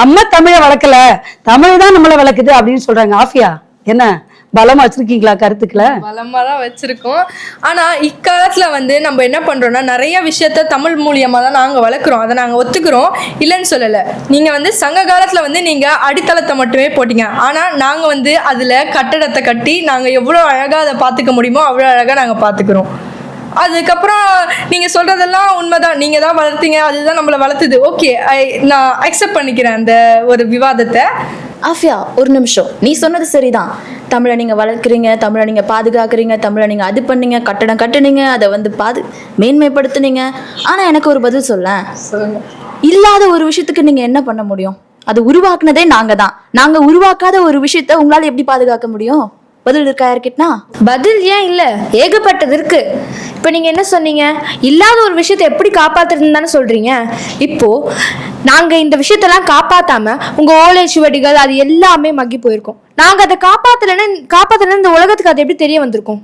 நம்ம தமிழை வளர்க்கல. தமிழ் தான் நம்மளை வளர்க்குது அப்படின்னு சொல்றாங்க. ஆஃபியா என்ன? பலமா வச்சிருக்கீங்களா கருத்துக்களை? பலமா தான் வச்சிருக்கோம். ஆனா இக்காலத்துல வந்து நம்ம என்ன பண்றோம்னா நிறைய விஷயத்த தமிழ் மூலியமா தான் நாங்க வளர்க்குறோம். அதை நாங்க ஒத்துக்கிறோம். இல்லைன்னு சொல்லல. நீங்க வந்து சங்க காலத்துல வந்து நீங்க அடித்தளத்தை மட்டுமே போட்டீங்க. ஆனா நாங்க வந்து அதுல கட்டடத்தை கட்டி நாங்க எவ்வளவு அழகா அதை பாத்துக்க முடியுமோ அவ்வளவு அழகா நாங்க பாத்துக்கிறோம் அதுக்கப்புறம் நீங்கள் சொல்கிறதெல்லாம் உண்மைதான். நீங்கள் தான் வளர்த்தீங்க அதுதான் நம்மளை வளர்த்துது. ஓகே நான் அக்செப்ட் பண்ணிக்கிறேன் அந்த ஒரு விவாதத்தை. ஆஃபியா ஒரு நிமிஷம். நீ சொன்னது சரிதான். தமிழை நீங்கள் வளர்க்குறீங்க தமிழை நீங்கள் பாதுகாக்கிறீங்க தமிழை நீங்கள் அது பண்ணீங்க கட்டடம் கட்டுனீங்க அதை வந்து பாது மேன்மைப்படுத்துனீங்க. ஆனால் எனக்கு ஒரு பதில் சொல்லேன். சொல்லுங்கள் இல்லாத ஒரு விஷயத்துக்கு நீங்கள் என்ன பண்ண முடியும்? அது உருவாக்குனதே நாங்கள் தான் நாங்கள் உருவாக்காத ஒரு விஷயத்த உங்களால் எப்படி பாதுகாக்க முடியும்? பதில் இருக்கா யார்கிட்டனா? பதில் ஏன் இல்ல? ஏகப்பட்டது இருக்கு. இப்போ நீங்க என்ன சொன்னீங்க? இல்லாத ஒரு விஷயத்தை எப்படி காப்பாத்துறதுன்னு தானே சொல்றீங்க? இப்போ நாங்க இந்த விஷயத்தெல்லாம் காப்பாத்தாம உங்க ஓலை சுவடிகள் அது எல்லாமே மக்கி போயிருக்கோம். நாங்க அதை காப்பாத்தலைன்னு காப்பாத்தலைன்னு இந்த உலகத்துக்கு அது எப்படி தெரிய வந்திருக்கும்?